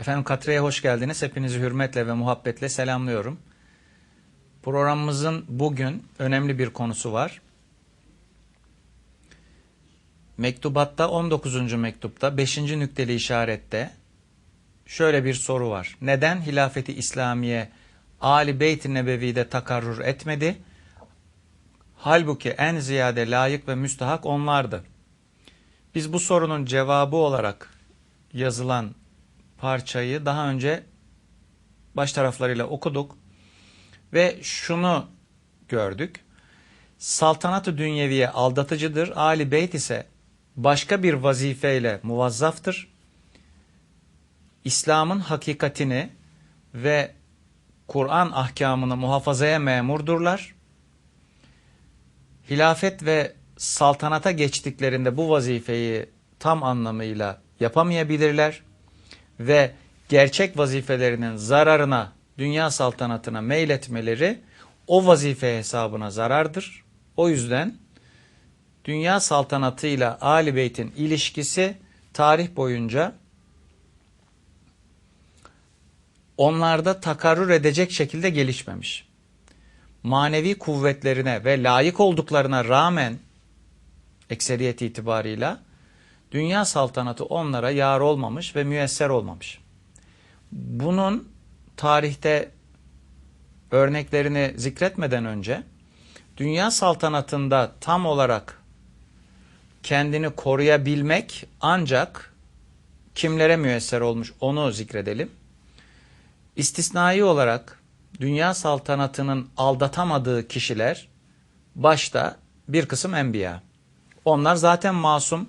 Efendim Katre'ye hoş geldiniz. Hepinizi hürmetle ve muhabbetle selamlıyorum. Programımızın bugün önemli bir konusu var. Mektubatta 19. mektupta 5. nükteli işarette şöyle bir soru var. Neden hilafeti İslamiye Ali Beyt-i Nebevi'de takarrur etmedi? Halbuki en ziyade layık ve müstahak onlardı. Biz bu sorunun cevabı olarak yazılan parçayı daha önce baş taraflarıyla okuduk ve şunu gördük. Saltanat-ı dünyeviye aldatıcıdır. Ali Beyt ise başka bir vazifeyle muvazzaftır. İslam'ın hakikatini ve Kur'an ahkamını muhafazaya memurdurlar. Hilafet ve saltanata geçtiklerinde bu vazifeyi tam anlamıyla yapamayabilirler ve gerçek vazifelerinin zararına, dünya saltanatına meyletmeleri o vazife hesabına zarardır. O yüzden dünya saltanatıyla Ali Beyt'in ilişkisi tarih boyunca onlarda takarrur edecek şekilde gelişmemiş. Manevi kuvvetlerine ve layık olduklarına rağmen ekseriyet itibarıyla dünya saltanatı onlara yar olmamış ve müesser olmamış. Bunun tarihte örneklerini zikretmeden önce dünya saltanatında tam olarak kendini koruyabilmek ancak kimlere müesser olmuş onu zikredelim. İstisnai olarak dünya saltanatının aldatamadığı kişiler başta bir kısım enbiya. Onlar zaten masum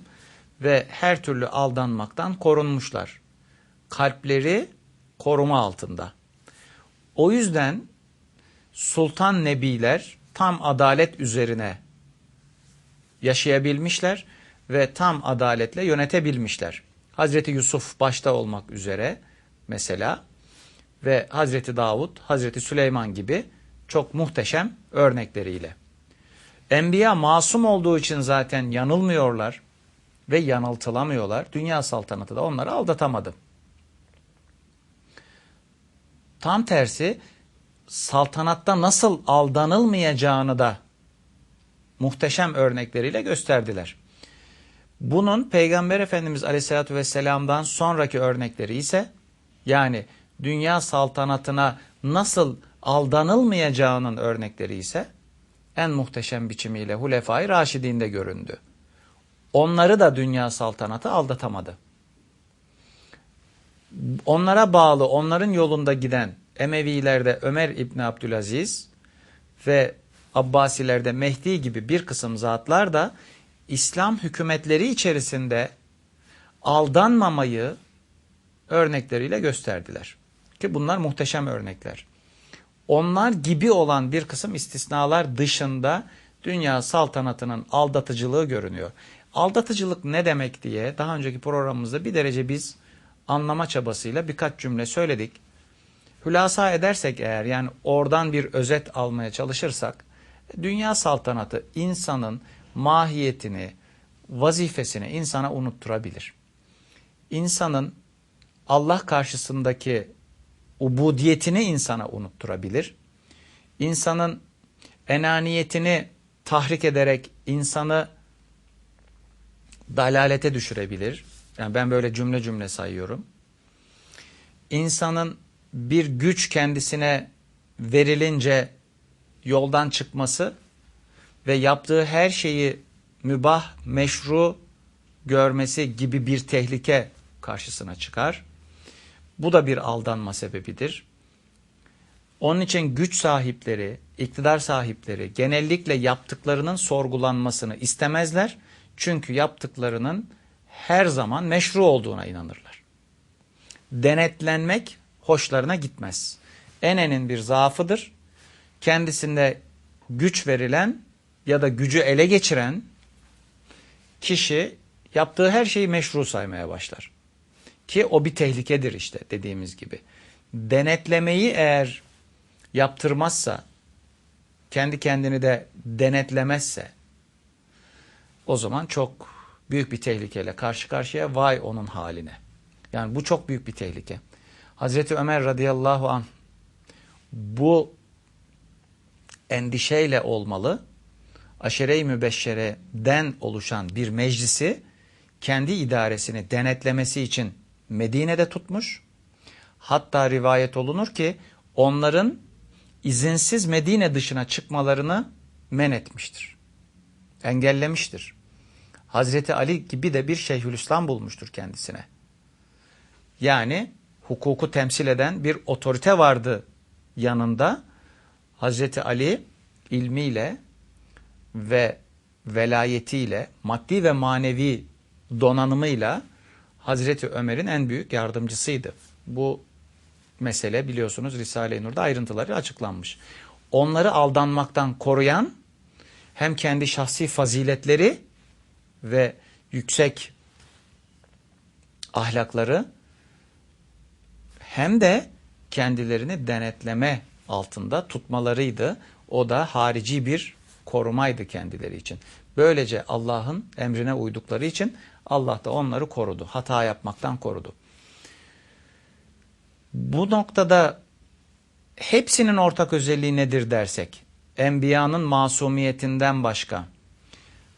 ve her türlü aldanmaktan korunmuşlar. Kalpleri koruma altında. O yüzden sultan nebiler tam adalet üzerine yaşayabilmişler ve tam adaletle yönetebilmişler. Hazreti Yusuf başta olmak üzere mesela ve Hazreti Davud, Hazreti Süleyman gibi çok muhteşem örnekleriyle. Enbiya masum olduğu için zaten yanılmıyorlar ve yanıltılamıyorlar. Dünya saltanatı da onları aldatamadı. Tam tersi saltanatta nasıl aldanılmayacağını da muhteşem örnekleriyle gösterdiler. Bunun Peygamber Efendimiz Aleyhisselatü Vesselam'dan sonraki örnekleri ise yani dünya saltanatına nasıl aldanılmayacağının örnekleri ise en muhteşem biçimiyle Hulefai Raşidin'de göründü. Onları da dünya saltanatı aldatamadı. Onlara bağlı, onların yolunda giden Emevilerde Ömer İbni Abdülaziz ve Abbasilerde Mehdi gibi bir kısım zatlar da İslam hükümetleri içerisinde aldanmamayı örnekleriyle gösterdiler. Ki bunlar muhteşem örnekler. Onlar gibi olan bir kısım istisnalar dışında dünya saltanatının aldatıcılığı görünüyor. Aldatıcılık ne demek diye daha önceki programımızda bir derece biz anlama çabasıyla birkaç cümle söyledik. Hülasa edersek eğer yani oradan bir özet almaya çalışırsak dünya saltanatı insanın mahiyetini, vazifesini insana unutturabilir. İnsanın Allah karşısındaki ubudiyetini insana unutturabilir. İnsanın enaniyetini tahrik ederek insanı dalalete düşürebilir. Yani ben böyle cümle cümle sayıyorum. İnsanın bir güç kendisine verilince yoldan çıkması ve yaptığı her şeyi mübah, meşru görmesi gibi bir tehlike karşısına çıkar. Bu da bir aldanma sebebidir. Onun için güç sahipleri, iktidar sahipleri genellikle yaptıklarının sorgulanmasını istemezler. Çünkü yaptıklarının her zaman meşru olduğuna inanırlar. Denetlenmek hoşlarına gitmez. Enenin bir zaafıdır. Kendisinde güç verilen ya da gücü ele geçiren kişi yaptığı her şeyi meşru saymaya başlar. Ki o bir tehlikedir işte dediğimiz gibi. Denetlemeyi eğer yaptırmazsa, kendi kendini de denetlemezse o zaman çok büyük bir tehlikeyle karşı karşıya vay onun haline. Yani bu çok büyük bir tehlike. Hazreti Ömer radıyallahu an bu endişeyle olmalı. Aşere-i Mübeşşere'den oluşan bir meclisi kendi idaresini denetlemesi için Medine'de tutmuş. Hatta rivayet olunur ki onların izinsiz Medine dışına çıkmalarını men etmiştir. Engellemiştir. Hazreti Ali gibi de bir Şeyhülislam bulmuştur kendisine. Yani hukuku temsil eden bir otorite vardı yanında. Hazreti Ali ilmiyle ve velayetiyle, maddi ve manevi donanımıyla Hazreti Ömer'in en büyük yardımcısıydı. Bu mesele biliyorsunuz Risale-i Nur'da ayrıntıları açıklanmış. Onları aldanmaktan koruyan hem kendi şahsi faziletleri ve yüksek ahlakları hem de kendilerini denetleme altında tutmalarıydı. O da harici bir korumaydı kendileri için. Böylece Allah'ın emrine uydukları için Allah da onları korudu. Hata yapmaktan korudu. Bu noktada hepsinin ortak özelliği nedir dersek, Enbiya'nın masumiyetinden başka,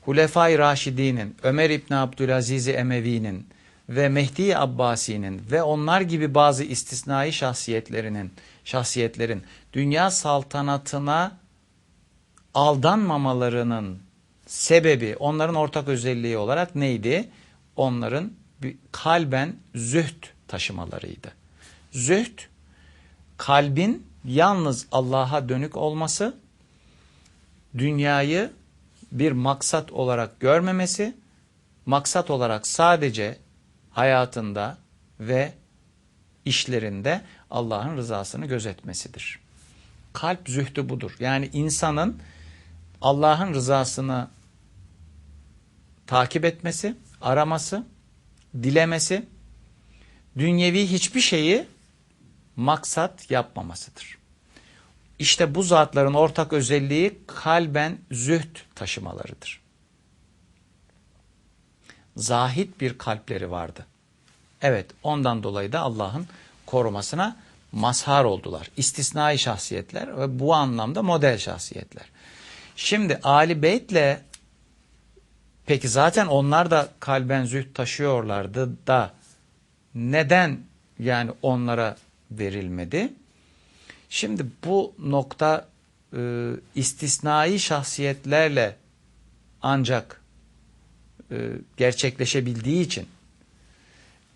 Hulefai Raşidi'nin, Ömer İbni Abdülaziz Emevi'nin ve Mehdi Abbasi'nin ve onlar gibi bazı istisnai şahsiyetlerinin, şahsiyetlerin dünya saltanatına aldanmamalarının sebebi, onların ortak özelliği olarak neydi? Onların kalben züht taşımalarıydı. Züht, kalbin yalnız Allah'a dönük olması, dünyayı bir maksat olarak görmemesi, maksat olarak sadece hayatında ve işlerinde Allah'ın rızasını gözetmesidir. Kalp zühdü budur. Yani insanın Allah'ın rızasını takip etmesi, araması, dilemesi, dünyevi hiçbir şeyi maksat yapmamasıdır. İşte bu zatların ortak özelliği kalben zühd taşımalarıdır. Zahit bir kalpleri vardı. Evet ondan dolayı da Allah'ın korumasına mazhar oldular. İstisnai şahsiyetler ve bu anlamda model şahsiyetler. Şimdi Ali Beyt'le peki zaten onlar da kalben zühd taşıyorlardı da neden yani onlara verilmedi? Şimdi bu nokta e, istisnai şahsiyetlerle ancak e, gerçekleşebildiği için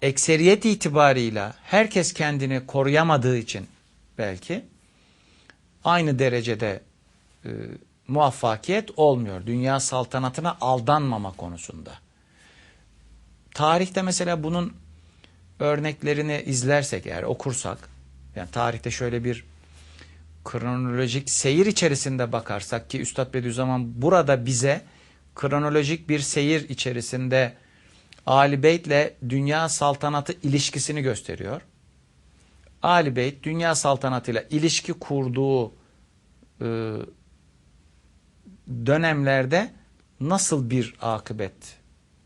ekseriyet itibarıyla herkes kendini koruyamadığı için belki aynı derecede e, muvaffakiyet olmuyor. Dünya saltanatına aldanmama konusunda. Tarihte mesela bunun örneklerini izlersek eğer okursak yani tarihte şöyle bir kronolojik seyir içerisinde bakarsak ki Üstad Bediüzzaman burada bize kronolojik bir seyir içerisinde Ali Beyt'le dünya saltanatı ilişkisini gösteriyor. Ali Beyt dünya saltanatıyla ilişki kurduğu e, dönemlerde nasıl bir akıbet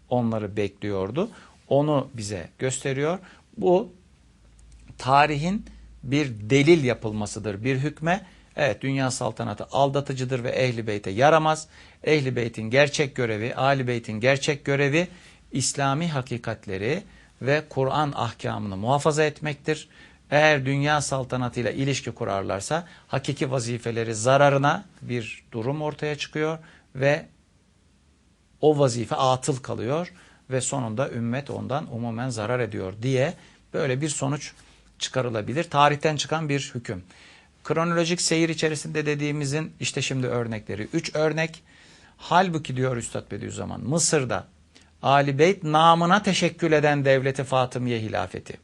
onları bekliyordu onu bize gösteriyor. Bu tarihin bir delil yapılmasıdır bir hükme. Evet dünya saltanatı aldatıcıdır ve ehli beyte yaramaz. Ehli beytin gerçek görevi, ali beytin gerçek görevi İslami hakikatleri ve Kur'an ahkamını muhafaza etmektir. Eğer dünya saltanatıyla ilişki kurarlarsa hakiki vazifeleri zararına bir durum ortaya çıkıyor ve o vazife atıl kalıyor ve sonunda ümmet ondan umumen zarar ediyor diye böyle bir sonuç çıkarılabilir. Tarihten çıkan bir hüküm. Kronolojik seyir içerisinde dediğimizin işte şimdi örnekleri. Üç örnek. Halbuki diyor Üstad Bediüzzaman Mısır'da Ali Beyt namına teşekkül eden devleti Fatımiye hilafeti.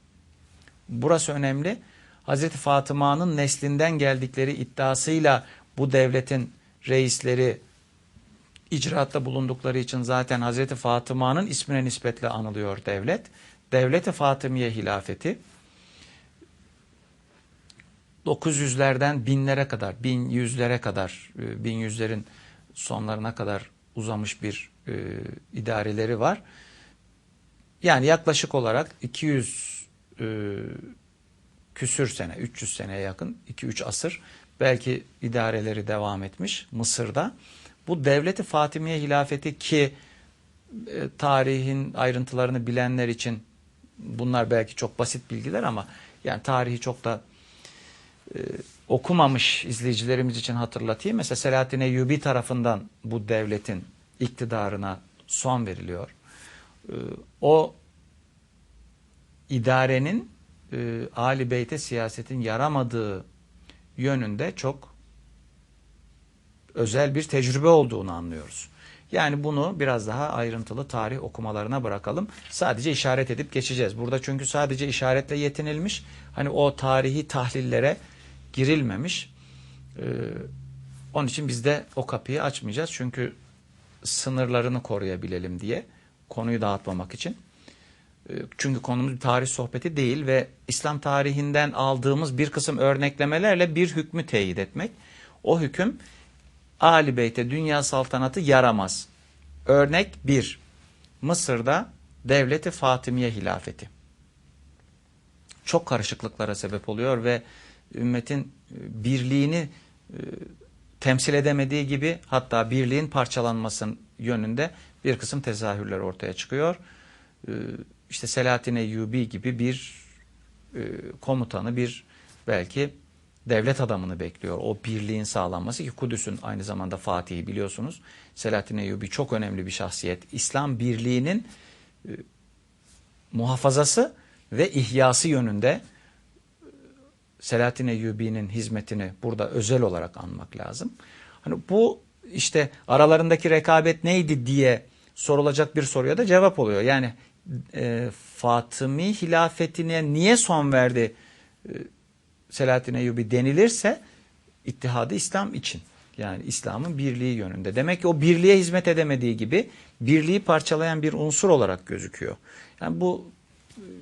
Burası önemli. Hazreti Fatıma'nın neslinden geldikleri iddiasıyla bu devletin reisleri icraatta bulundukları için zaten Hazreti Fatıma'nın ismine nispetle anılıyor devlet. Devleti Fatımiye hilafeti 900'lerden binlere kadar, bin yüzlere kadar, e, bin yüzlerin sonlarına kadar uzamış bir e, idareleri var. Yani yaklaşık olarak 200 e, küsür sene, 300 seneye yakın, 2-3 asır belki idareleri devam etmiş Mısır'da. Bu devleti Fatimiye hilafeti ki e, tarihin ayrıntılarını bilenler için bunlar belki çok basit bilgiler ama yani tarihi çok da e, okumamış izleyicilerimiz için hatırlatayım. Mesela Selahattin Eyyubi tarafından bu devletin iktidarına son veriliyor. E, o idarenin e, Ali Beyt'e siyasetin yaramadığı yönünde çok özel bir tecrübe olduğunu anlıyoruz. Yani bunu biraz daha ayrıntılı tarih okumalarına bırakalım. Sadece işaret edip geçeceğiz. Burada çünkü sadece işaretle yetinilmiş. Hani o tarihi tahlillere girilmemiş. Ee, onun için biz de o kapıyı açmayacağız. Çünkü sınırlarını koruyabilelim diye. Konuyu dağıtmamak için. Ee, çünkü konumuz bir tarih sohbeti değil ve İslam tarihinden aldığımız bir kısım örneklemelerle bir hükmü teyit etmek. O hüküm Ali Beyt'e dünya saltanatı yaramaz. Örnek 1. Mısır'da devleti Fatimiye hilafeti. Çok karışıklıklara sebep oluyor ve ümmetin e, birliğini e, temsil edemediği gibi hatta birliğin parçalanmasının yönünde bir kısım tezahürler ortaya çıkıyor. E, işte Selahattin Eyyubi gibi bir komutanı bir belki devlet adamını bekliyor. O birliğin sağlanması ki Kudüs'ün aynı zamanda Fatih'i biliyorsunuz. Selahattin Eyyubi çok önemli bir şahsiyet. İslam birliğinin muhafazası ve ihyası yönünde Selahattin Eyyubi'nin hizmetini burada özel olarak anmak lazım. Hani bu işte aralarındaki rekabet neydi diye sorulacak bir soruya da cevap oluyor. Yani e, Fatımi hilafetine niye son verdi e, Selahattin Eyyubi denilirse ittihadı İslam için. Yani İslam'ın birliği yönünde. Demek ki o birliğe hizmet edemediği gibi birliği parçalayan bir unsur olarak gözüküyor. Yani bu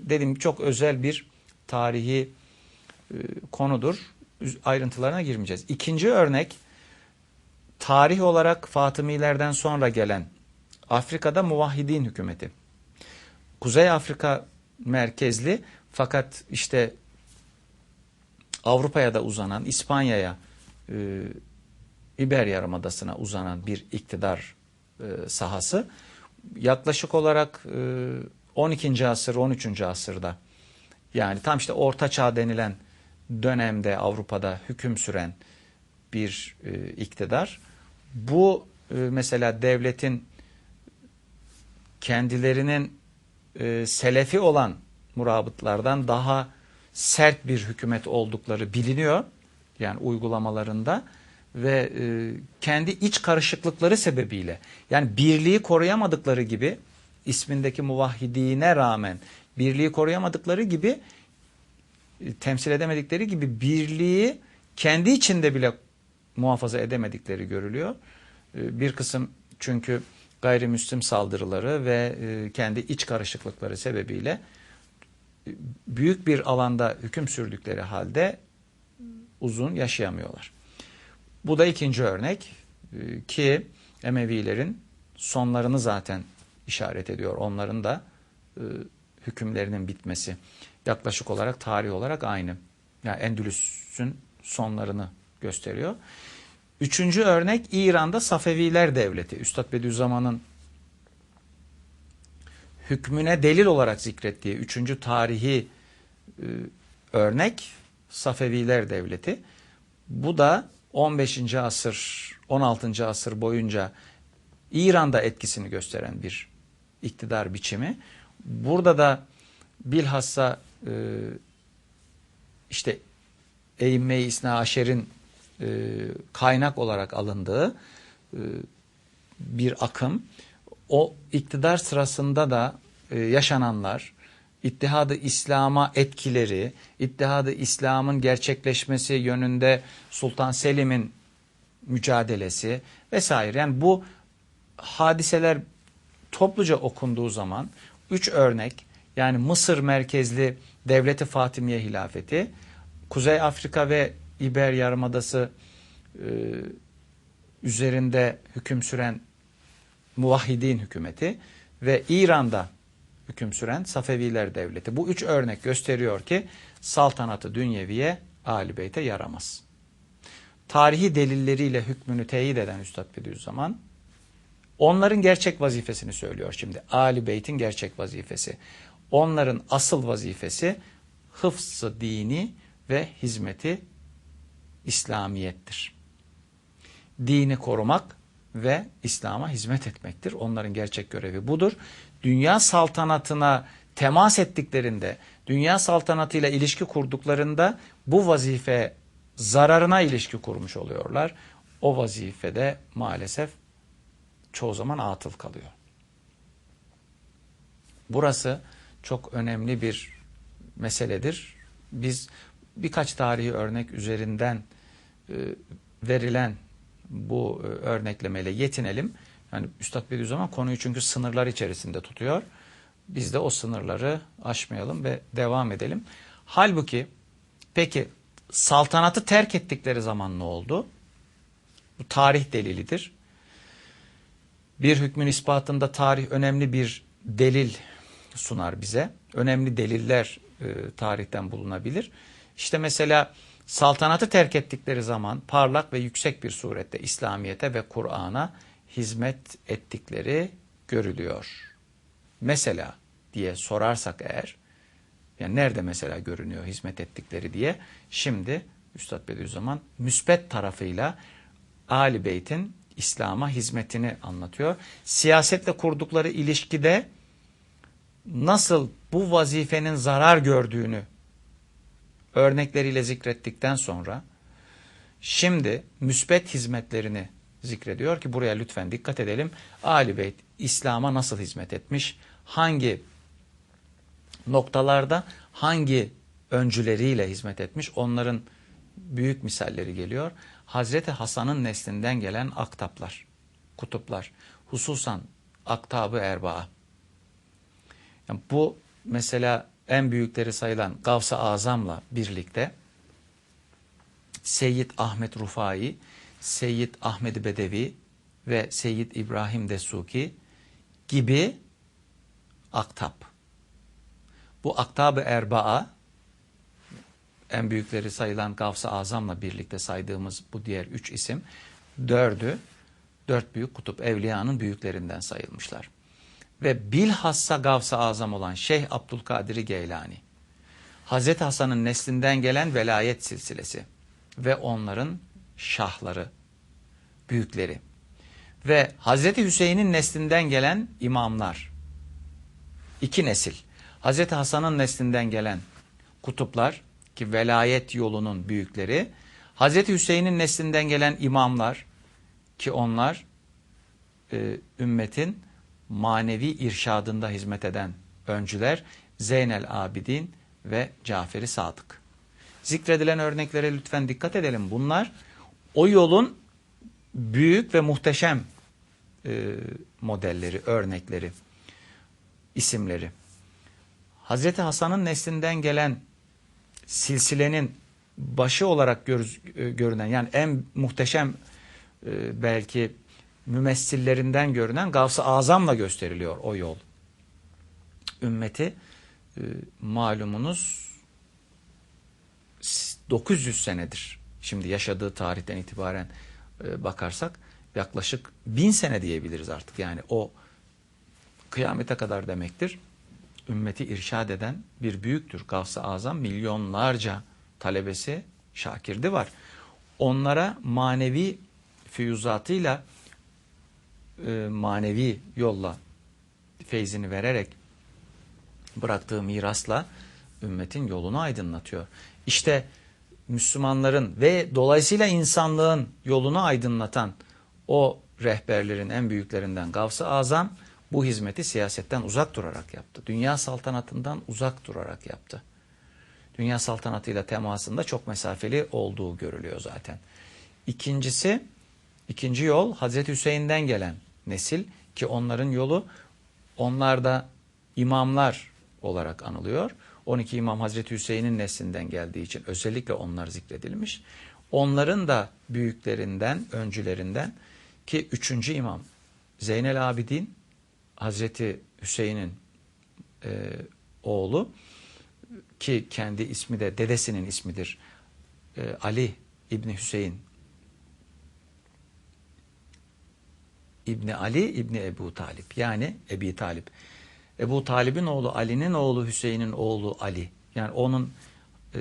dedim çok özel bir tarihi e, konudur. Ayrıntılarına girmeyeceğiz. İkinci örnek tarih olarak Fatımilerden sonra gelen Afrika'da Muvahhidin hükümeti. Kuzey Afrika merkezli fakat işte Avrupa'ya da uzanan, İspanya'ya, e, İber Yarımadası'na uzanan bir iktidar e, sahası. Yaklaşık olarak e, 12. asır, 13. asırda yani tam işte Orta Çağ denilen dönemde Avrupa'da hüküm süren bir e, iktidar. Bu e, mesela devletin kendilerinin e, selefi olan murabıtlardan daha sert bir hükümet oldukları biliniyor. Yani uygulamalarında ve e, kendi iç karışıklıkları sebebiyle yani birliği koruyamadıkları gibi ismindeki muvahhidine rağmen birliği koruyamadıkları gibi temsil edemedikleri gibi birliği kendi içinde bile muhafaza edemedikleri görülüyor. E, bir kısım çünkü gayrimüslim saldırıları ve e, kendi iç karışıklıkları sebebiyle büyük bir alanda hüküm sürdükleri halde uzun yaşayamıyorlar. Bu da ikinci örnek e, ki Emevilerin sonlarını zaten işaret ediyor. Onların da e, hükümlerinin bitmesi yaklaşık olarak tarih olarak aynı. Yani Endülüs'ün sonlarını gösteriyor. Üçüncü örnek İran'da Safeviler Devleti. Üstad Bediüzzaman'ın hükmüne delil olarak zikrettiği üçüncü tarihi e, örnek Safeviler Devleti. Bu da 15. asır, 16. asır boyunca İran'da etkisini gösteren bir iktidar biçimi. Burada da bilhassa e, işte Eğimme-i İsna Aşer'in e, kaynak olarak alındığı e, bir akım o iktidar sırasında da e, yaşananlar, İttihadı İslam'a etkileri, İttihadı İslam'ın gerçekleşmesi yönünde Sultan Selim'in mücadelesi vesaire. Yani bu hadiseler topluca okunduğu zaman üç örnek yani Mısır merkezli Devleti Fatimiye Hilafeti, Kuzey Afrika ve İber Yarımadası e, üzerinde hüküm süren muvahhidin hükümeti ve İran'da hüküm süren Safeviler devleti. Bu üç örnek gösteriyor ki saltanatı dünyeviye Ali Beyt'e yaramaz. Tarihi delilleriyle hükmünü teyit eden Üstad Bediüzzaman onların gerçek vazifesini söylüyor şimdi. Ali Beyt'in gerçek vazifesi. Onların asıl vazifesi hıfzı dini ve hizmeti İslamiyettir. Dini korumak ve İslam'a hizmet etmektir. Onların gerçek görevi budur. Dünya saltanatına temas ettiklerinde, dünya saltanatıyla ilişki kurduklarında bu vazife zararına ilişki kurmuş oluyorlar. O vazifede maalesef çoğu zaman atıl kalıyor. Burası çok önemli bir meseledir. Biz birkaç tarihi örnek üzerinden e, verilen bu e, örneklemeyle yetinelim. Yani Üstad Bediüzzaman konuyu çünkü sınırlar içerisinde tutuyor. Biz de o sınırları aşmayalım ve devam edelim. Halbuki peki saltanatı terk ettikleri zaman ne oldu? Bu tarih delilidir. Bir hükmün ispatında tarih önemli bir delil sunar bize. Önemli deliller e, tarihten bulunabilir. İşte mesela saltanatı terk ettikleri zaman parlak ve yüksek bir surette İslamiyet'e ve Kur'an'a hizmet ettikleri görülüyor. Mesela diye sorarsak eğer, yani nerede mesela görünüyor hizmet ettikleri diye, şimdi Üstad Bediüzzaman müspet tarafıyla Ali Beyt'in İslam'a hizmetini anlatıyor. Siyasetle kurdukları ilişkide nasıl bu vazifenin zarar gördüğünü örnekleriyle zikrettikten sonra şimdi müspet hizmetlerini zikrediyor ki buraya lütfen dikkat edelim. Ali Beyt İslam'a nasıl hizmet etmiş? Hangi noktalarda hangi öncüleriyle hizmet etmiş? Onların büyük misalleri geliyor. Hazreti Hasan'ın neslinden gelen aktaplar, kutuplar, hususan aktabı erbaa. Yani bu mesela en büyükleri sayılan Gavs-ı Azam'la birlikte Seyyid Ahmet Rufai, Seyyid Ahmet Bedevi ve Seyyid İbrahim Desuki gibi aktap. Bu aktab-ı erbaa en büyükleri sayılan Gavs-ı Azam'la birlikte saydığımız bu diğer üç isim dördü, dört büyük kutup evliyanın büyüklerinden sayılmışlar ve bilhassa Gavs-ı Azam olan Şeyh Abdülkadir Geylani, Hazreti Hasan'ın neslinden gelen velayet silsilesi ve onların şahları, büyükleri ve Hazreti Hüseyin'in neslinden gelen imamlar, iki nesil, Hazreti Hasan'ın neslinden gelen kutuplar ki velayet yolunun büyükleri, Hazreti Hüseyin'in neslinden gelen imamlar ki onlar e, ümmetin manevi irşadında hizmet eden öncüler Zeynel Abidin ve Caferi Sadık. Zikredilen örneklere lütfen dikkat edelim. Bunlar o yolun büyük ve muhteşem e, modelleri, örnekleri, isimleri. Hazreti Hasan'ın neslinden gelen silsilenin başı olarak gör, e, görünen yani en muhteşem e, belki mümessillerinden görünen Gavs-ı Azam'la gösteriliyor o yol. Ümmeti e, malumunuz 900 senedir. Şimdi yaşadığı tarihten itibaren e, bakarsak yaklaşık bin sene diyebiliriz artık. Yani o kıyamete kadar demektir. Ümmeti irşad eden bir büyüktür. Gavs-ı Azam milyonlarca talebesi, şakirdi var. Onlara manevi füyüzatıyla e, manevi yolla feyzini vererek bıraktığı mirasla ümmetin yolunu aydınlatıyor. İşte Müslümanların ve dolayısıyla insanlığın yolunu aydınlatan o rehberlerin en büyüklerinden Gavs-ı Azam bu hizmeti siyasetten uzak durarak yaptı. Dünya saltanatından uzak durarak yaptı. Dünya saltanatıyla temasında çok mesafeli olduğu görülüyor zaten. İkincisi, ikinci yol Hazreti Hüseyin'den gelen nesil ki onların yolu onlar da imamlar olarak anılıyor. 12 İmam Hazreti Hüseyin'in neslinden geldiği için özellikle onlar zikredilmiş. Onların da büyüklerinden, öncülerinden ki 3. İmam Zeynel Abidin Hazreti Hüseyin'in e, oğlu ki kendi ismi de dedesinin ismidir. E, Ali İbni Hüseyin İbni Ali İbni Ebu Talip yani Ebi Talip. Ebu Talip'in oğlu Ali'nin oğlu Hüseyin'in oğlu Ali. Yani onun e,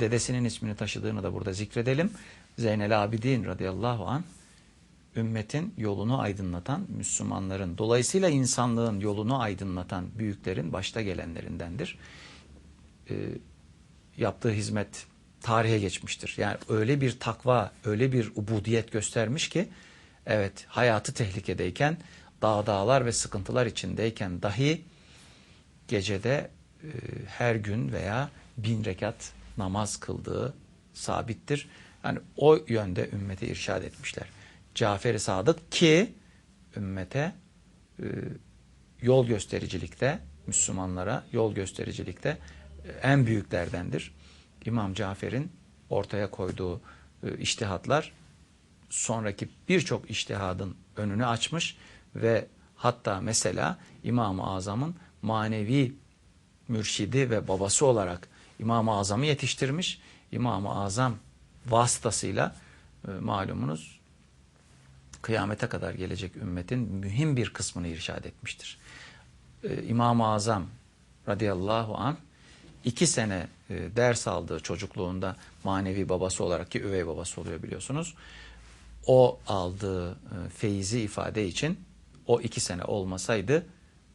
dedesinin ismini taşıdığını da burada zikredelim. Zeynel Abidin radıyallahu an ümmetin yolunu aydınlatan Müslümanların dolayısıyla insanlığın yolunu aydınlatan büyüklerin başta gelenlerindendir. E, yaptığı hizmet tarihe geçmiştir. Yani öyle bir takva, öyle bir ubudiyet göstermiş ki evet hayatı tehlikedeyken dağ dağlar ve sıkıntılar içindeyken dahi gecede e, her gün veya bin rekat namaz kıldığı sabittir. Yani o yönde ümmete irşad etmişler. Cafer-i Sadık ki ümmete e, yol göstericilikte, Müslümanlara yol göstericilikte e, en büyüklerdendir. İmam Cafer'in ortaya koyduğu e, iştihatlar sonraki birçok iştihadın önünü açmış ve hatta mesela İmam-ı Azam'ın manevi mürşidi ve babası olarak İmam-ı Azam'ı yetiştirmiş. İmam-ı Azam vasıtasıyla e, malumunuz kıyamete kadar gelecek ümmetin mühim bir kısmını irşad etmiştir. E, İmam-ı Azam radıyallahu an iki sene e, ders aldığı çocukluğunda manevi babası olarak ki üvey babası oluyor biliyorsunuz. O aldığı e, feyzi ifade için o iki sene olmasaydı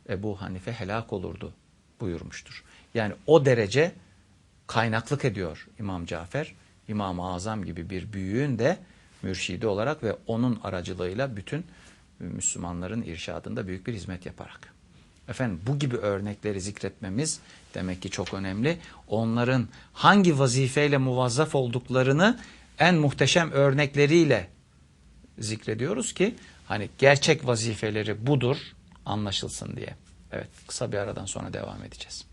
Ebu Hanife helak olurdu buyurmuştur. Yani o derece kaynaklık ediyor İmam Cafer, İmam-ı Azam gibi bir büyüğün de mürşidi olarak ve onun aracılığıyla bütün Müslümanların irşadında büyük bir hizmet yaparak. Efendim bu gibi örnekleri zikretmemiz demek ki çok önemli. Onların hangi vazifeyle muvazzaf olduklarını en muhteşem örnekleriyle zikrediyoruz ki hani gerçek vazifeleri budur anlaşılsın diye. Evet kısa bir aradan sonra devam edeceğiz.